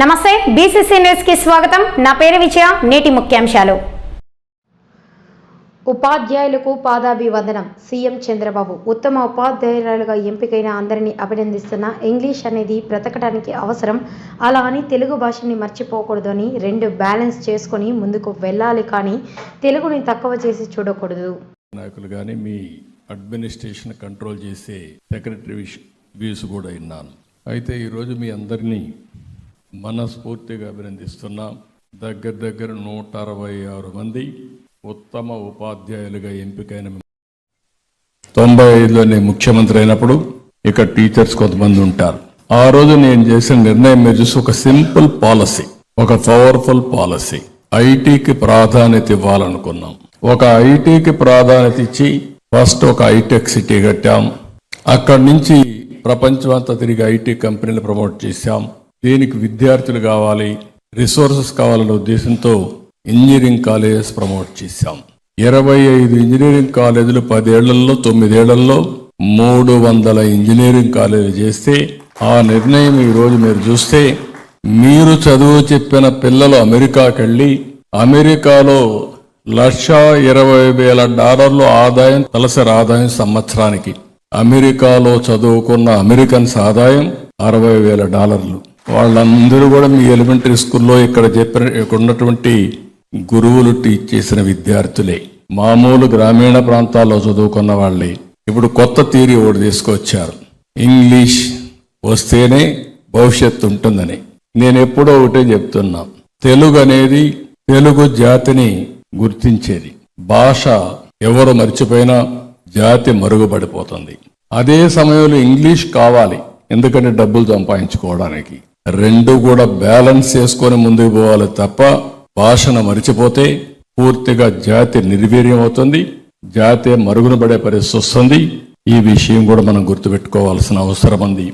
నమస్తే బీసీసీ న్యూస్కి స్వాగతం. నా పేరు విజయ నేటి ముఖ్యాంశాలు. ఉపాధ్యాయులకు పాదాభివందనం. సీఎం చంద్రబాబు ఉత్తమ ఉపాధ్యాయురాలుగా ఎంపికైన అందరినీ అభినందిస్తున్న ఇంగ్లీష్ అనేది బ్రతకడానికి అవసరం. అలా అని తెలుగు భాషని మర్చిపోకూడదు అని రెండు బ్యాలెన్స్ చేసుకొని ముందుకు వెళ్ళాలి కానీ తెలుగుని తక్కువ చేసి చూడకూడదు. నాయకులు కానీ మీ అడ్మినిస్ట్రేషన్ కంట్రోల్ చేసే సెక్రటరీ వ్యూస్ కూడా విన్నాను. అయితే ఈరోజు మీ అందరినీ మనస్ఫూర్తిగా అభినందిస్తున్నాం. దగ్గర దగ్గర నూట అరవై ఆరు మంది ఉత్తమ ఉపాధ్యాయులుగా ఎంపికైన తొంభై ఐదులో నేను ముఖ్యమంత్రి అయినప్పుడు ఇక్కడ టీచర్స్ కొంతమంది ఉంటారు. ఆ రోజు నేను చేసిన నిర్ణయం మీరు చూసి ఒక సింపుల్ పాలసీ ఒక పవర్ఫుల్ పాలసీ. ఐటీకి ప్రాధాన్యత ఇవ్వాలనుకున్నాం. ఒక ఐటీకి ప్రాధాన్యత ఇచ్చి ఫస్ట్ ఒక ఐటెక్ సిటీ కట్టాం. అక్కడి నుంచి ప్రపంచం అంతా తిరిగి ఐటీ కంపెనీలు ప్రమోట్ చేశాం. దీనికి విద్యార్థులు కావాలి రిసోర్సెస్ కావాలనే ఉద్దేశంతో ఇంజనీరింగ్ కాలేజెస్ ప్రమోట్ చేశాం. ఇరవై ఐదు ఇంజనీరింగ్ కాలేజీలు పదేళ్ళలో తొమ్మిదేళ్ళలో మూడు వందల ఇంజనీరింగ్ కాలేజీలు చేస్తే ఆ నిర్ణయం ఈ రోజు మీరు చూస్తే మీరు చదువు చెప్పిన పిల్లలు అమెరికాకి వెళ్ళి అమెరికాలో లక్ష ఇరవై వేల డాలర్లు ఆదాయం తలసరి ఆదాయం సంవత్సరానికి. అమెరికాలో చదువుకున్న అమెరికన్స్ ఆదాయం అరవై వేల డాలర్లు. వాళ్ళందరూ కూడా మీ ఎలిమెంటరీ స్కూల్లో ఇక్కడ చెప్పిన ఇక్కడ ఉన్నటువంటి గురువులు టీచ్ చేసిన విద్యార్థులే. మామూలు గ్రామీణ ప్రాంతాల్లో చదువుకున్న వాళ్ళే. ఇప్పుడు కొత్త థీరీ ఒకటి తీసుకొచ్చారు. ఇంగ్లీష్ వస్తేనే భవిష్యత్తు ఉంటుందని. నేను ఎప్పుడో ఒకటే చెప్తున్నా. తెలుగు అనేది తెలుగు జాతిని గుర్తించేది. భాష ఎవరు మర్చిపోయినా జాతి మరుగుపడిపోతుంది అదే సమయంలో ఇంగ్లీష్ కావాలి. ఎందుకంటే డబ్బులు సంపాదించుకోవడానికి. రెండు కూడా బ్యాలెన్స్ చేసుకొని ముందుకు పోవాలి తప్ప భాషను మరిచిపోతే పూర్తిగా జాతి నిర్వీర్యం అవుతుంది జాతి మరుగున పడే పరిస్థితి వస్తుంది. ఈ విషయం కూడా మనం గుర్తుపెట్టుకోవాల్సిన అవసరం ఉంది.